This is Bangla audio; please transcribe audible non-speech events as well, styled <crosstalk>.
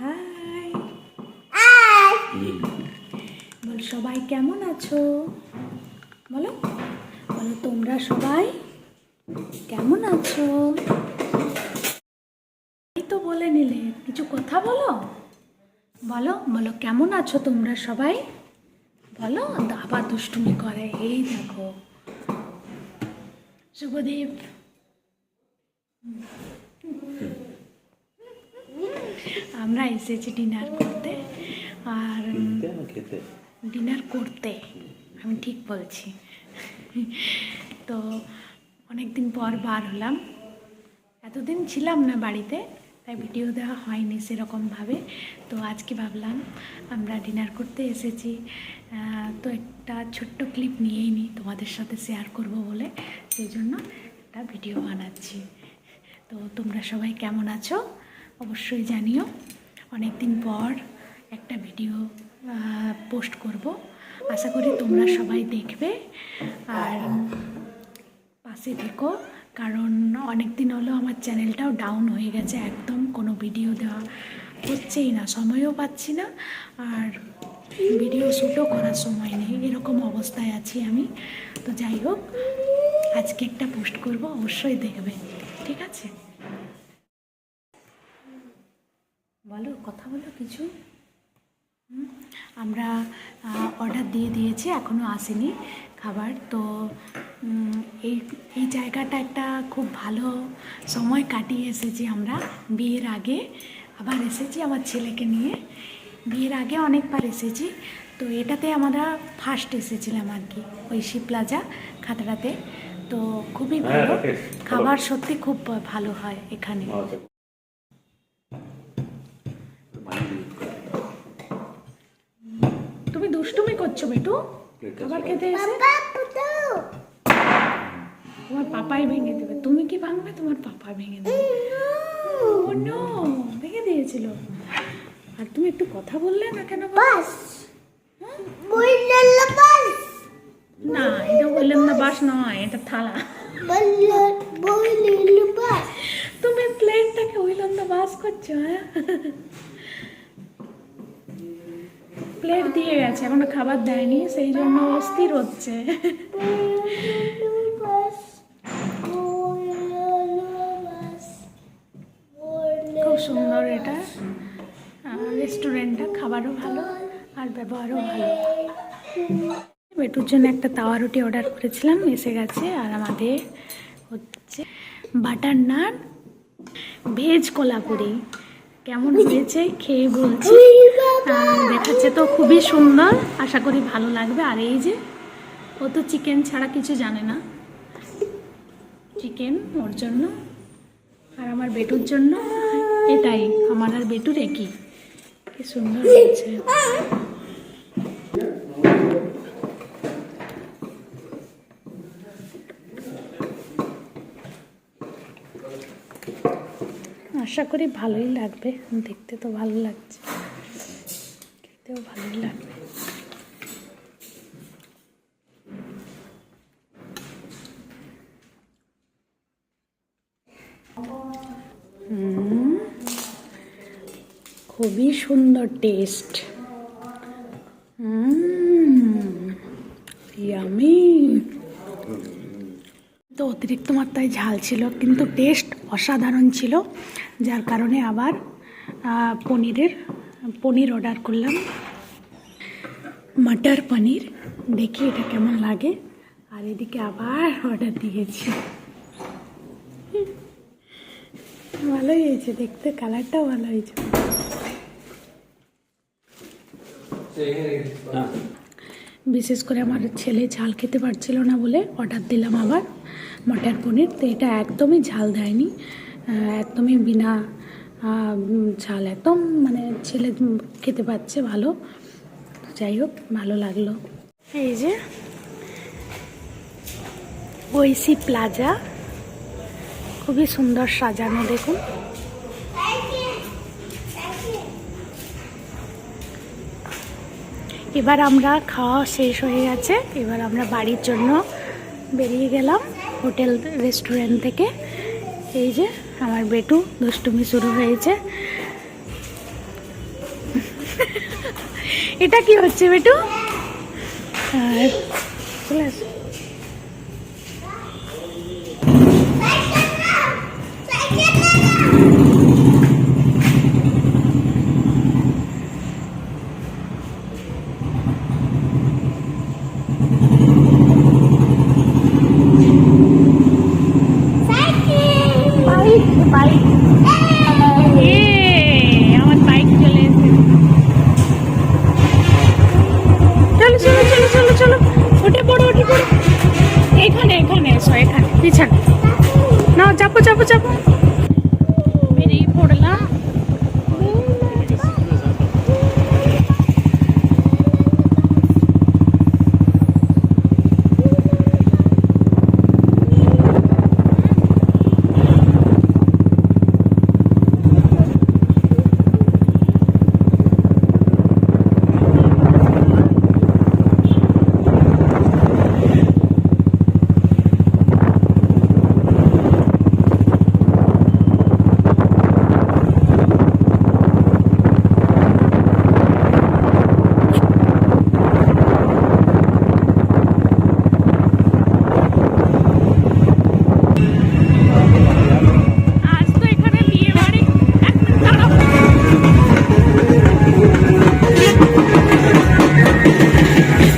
হাই বল সবাই কেমন আছো? বলো বলো তোমরা সবাই কেমন আছো? এই তো বলে নিলে কিছু কথা বলো? বলো বলো কেমন আছো তোমরা সবাই? বলো আবার দুষ্টুমি করে এই দেখো। শুভদীপ আমরা এসেছি ডিনার করতে আর ডিনার করতে আমি ঠিক বলছি। তো অনেক দিন পর বার হলাম। এতদিন ছিলাম না বাড়িতে তাই ভিডিও দেওয়া হয়নি সেরকমভাবে। তো আজকে ভাবলাম আমরা ডিনার করতে এসেছি। তো একটা ছোট্ট ক্লিপ নিয়েই নিই তোমাদের সাথে শেয়ার করব বলে। সেই জন্য একটা ভিডিও বানাচ্ছি। তো তোমরা সবাই কেমন আছো? অবশ্যই জানিও। অনেক দিন পর একটা ভিডিও পোস্ট করব। আশা করি তোমরা সবাই দেখবে। আর পাশে থেকো, কারণ অনেক দিন হলো আমার চ্যানেলটাও ডাউন হয়ে গেছে একদম, কোনো ভিডিও দেওয়া হচ্ছেই না, সময়ও পাচ্ছি না। আর ভিডিও শ্যুটও করার সময় নেই, এরকম অবস্থায় আছি আমি। তো যাই হোক, আজকে একটা পোস্ট করব, অবশ্যই দেখবে, ঠিক আছে বলো কথা বলো কিছু? হুম, আমরা অর্ডার দিয়ে দিয়েছি এখনও আসেনি খাবার। তো এই এই জায়গাটা একটা খুব ভালো সময় কাটিয়ে এসেছি আমরা বিয়ের আগে। আবার এসেছি আমার ছেলেকে নিয়ে। বিয়ের আগে অনেকবার এসেছি। তো এটাতে আমরা ফার্স্ট এসেছিলাম আর কি ঐশী প্লাজা খাতড়াতে। তো খুবই হ্যাঁ, ভালো। খাবার সত্যি খুব ভালো হয় এখানে। তুমি দুষ্টুমি করছ বেটু খাবার খেতে এসে? তোমার পাপাই ভেঙে দেবে। তুমি কি ভাঙবে? তোমার পাপাই ভেঙে দেবে। ও নো ভেঙে দিয়েছিল। আর তুমি একটু কথা বললে না কেন বাস। না এটা বললেন না বাস নয় এটা থালা। তুমি প্লেনটাকে ওইলাম না বাস করছ হ্যাঁ? প্লেট দিয়ে গেছে, এখনও খাবার দেয়নি, সেই জন্য অস্থির হচ্ছে। খুব সুন্দর এটা। রেস্টুরেন্টটা খাবারও ভালো আর ব্যবহারও ভালো। বেটুর জন্য একটা তাওয়া রুটি অর্ডার করেছিলাম, এসে গেছে আর আমাদের হচ্ছে বাটার নান, ভেজ কোলাপুরি। কেমন হয়েছে খেয়ে বলছি। আর দেখাচ্ছে তো খুবই সুন্দর। আশা করি ভালো লাগবে। আর এই যে ও তো চিকেন ছাড়া কিছু জানে না। চিকেন ওর জন্য আর আমার বেটুর জন্য। এটাই আমার আর বেটুর একই। কি সুন্দর হয়েছে। আশা করি ভালোই লাগবে। দেখতে তো ভালো লাগছে। খেতেও ভালোই লাগবে। খুবই সুন্দর টেস্ট ইয়ামি তো অতিরিক্ত মাত্রায় ঝাল ছিল, কিন্তু টেস্ট অসাধারণ ছিল, যার কারণে আবার পনিরের, পনির অর্ডার করলাম। মটর পনির, দেখি এটা কেমন লাগে। আর এদিকে আবার অর্ডার দিয়েছি। ভালোই হয়েছে দেখতে কালারটাও ভালো হয়েছে। বিশেষ করে আমার ছেলে ঝাল খেতে পারছিল না বলে অর্ডার দিলাম আবার মটর পনির। তো এটা একদমই ঝাল দেয়নি একদমই বিনা ঝাল, একদম মানে ছেলে খেতে পাচ্ছে ভালো। যাই হোক, ভালো লাগল। এই যে ঐসি প্লাজা, খুবই সুন্দর সাজানো দেখুন। এবার আমরা খাওয়া শেষ হয়ে গেছে। এবার আমরা বাড়ির জন্য বেরিয়ে গেলাম হোটেল রেস্টুরেন্ট থেকে। এই যে আমার বেটু দুষ্টুমি শুরু হয়েছে। এটা কি হচ্ছে বেটু? চলে আসো। Thank <laughs> you.